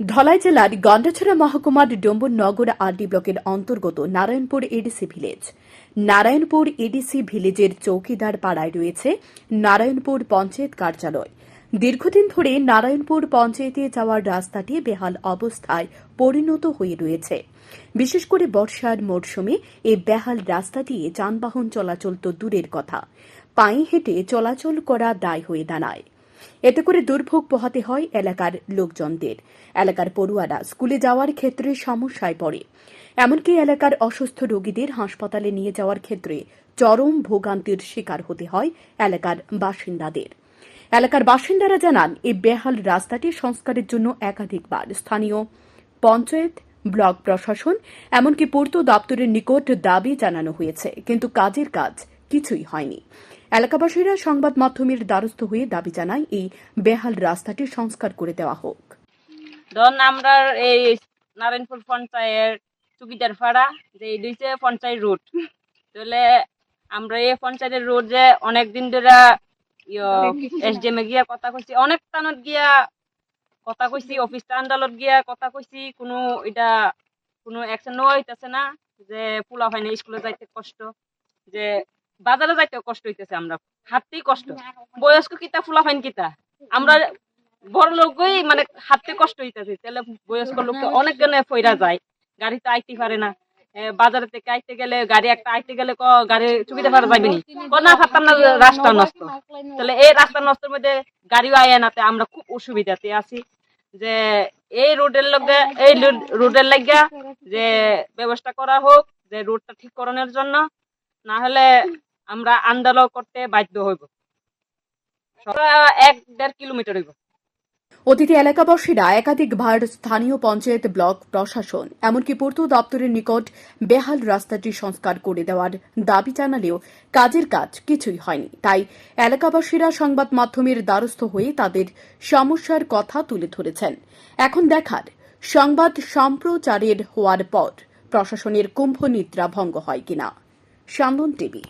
ধলাই জেলার গন্ডাছড়া মহকুমার ডম্বুর নগর আরডি ব্লকের অন্তর্গত Narayanpur A D C village. Narayanpur A D C ভিলেজের চৌকিদার পাড়ায় রয়েছে নারায়ণপুর পঞ্চায়েত কার্যালয়। দীর্ঘদিন ধরে নারায়ণপুর পঞ্চায়েতে যাওয়ার রাস্তাটি বেহাল অবস্থায় পরিণত হয়ে রয়েছে। বিশেষ করে বর্ষার মরশুমে এই বেহাল রাস্তা দিয়ে যানবাহন চলাচল তো দূরের কথা। পায়ে হেঁটে চলাচল করা দায় হয়ে দাঁড়ায়। এতে করে দুর্ভোগ পোহাতে হয় এলাকার লোকজনদের। এলাকার পড়ুয়ারা স্কুলে যাওয়ার ক্ষেত্রে সমস্যায় পড়ে। এমনকি এলাকার অসুস্থ রোগীদের হাসপাতালে নিয়ে যাওয়ার ক্ষেত্রে চরম ভোগান্তির শিকার হতে হয় এলাকার বাসিন্দাদের। এলাকার বাসিন্দারা জানান, এই বেহাল রাস্তাটি সংস্কারের জন্য একাধিকবার স্থানীয় পঞ্চায়েত, ব্লক প্রশাসন, এমনকি পূর্ত দপ্তরের নিকট দাবি জানানো হয়েছে। কিন্তু কাজের কাজ কিছুই হয়নি। এলাকাবাসীরা সংবাদ মাধ্যমের দ্বারস্থ হয়ে দাবি জানায়, এই বেহাল রাস্তাটি সংস্কার করে দেওয়া হোক। ধরুন আমরা এই নারায়ণপুর পঞ্চায়েত চুকিদার পাড়া, যে এই দুইছে পঞ্চায়েত রোড, তাহলে আমরা এই পঞ্চায়েতের রোড যে অনেক দিন ধরে এসডিএম এ গিয়া কথা কইছি, অনেক স্থানত গিয়া কথা কইছি, অফিস আন্দালত গিয়া কথা কইছি, কোনো এটা, কোনো অ্যাকশন নেওয়া হইতেছে না যে পোলা হয় না স্কুলে যাইতে কষ্ট, যে বাজারে যাইতে কষ্ট হইতেছে আমরা, হাঁটতেই কষ্ট। বয়স্ক কিতা ফুলা ফাইন কিতা? আমরা বড় লোকই মানে হাঁটতে কষ্ট হইতেছে, তাহলে বয়স্ক লোককে অনেক জনে ফইরা যায়। গাড়িতে আইতে পারে না। বাজারে থেকে আইতে গেলে, গাড়ি একটা আইতে গেলে গাড়ি পারা যাবে নি? না রাস্তা নষ্ট। তাহলে এই রাস্তা নষ্টের মধ্যে গাড়িও আয় নাতে আমরা খুব অসুবিধাতে আছি। যে, এই রোডের লগে, এই রোডের লাগিয়া যে ব্যবস্থা করা হোক, যে রোডটা ঠিক করানোর জন্য, না হলে আমরা আন্দোলন করতে বাধ্য হইব। এক দেড় কিলোমিটার হইব। অতিথি এলাকাবাসীরা একাধিকবার স্থানীয় পঞ্চায়েত ব্লক প্রশাসন, এমনকি পূর্ত দপ্তরের নিকট বেহাল রাস্তাটি সংস্কার করে দেওয়ার দাবি জানালেও কাজের কাজ কিছুই হয়নি। তাই এলাকাবাসীরা সংবাদ মাধ্যমের দ্বারস্থ হয়ে তাদের সমস্যার কথা তুলে ধরেছেন। এখন দেখার সংবাদ সম্প্রচারের হওয়ার পর প্রশাসনের কুম্ভ নিদ্রা ভঙ্গ হয় কিনা? সান্দন টিভি।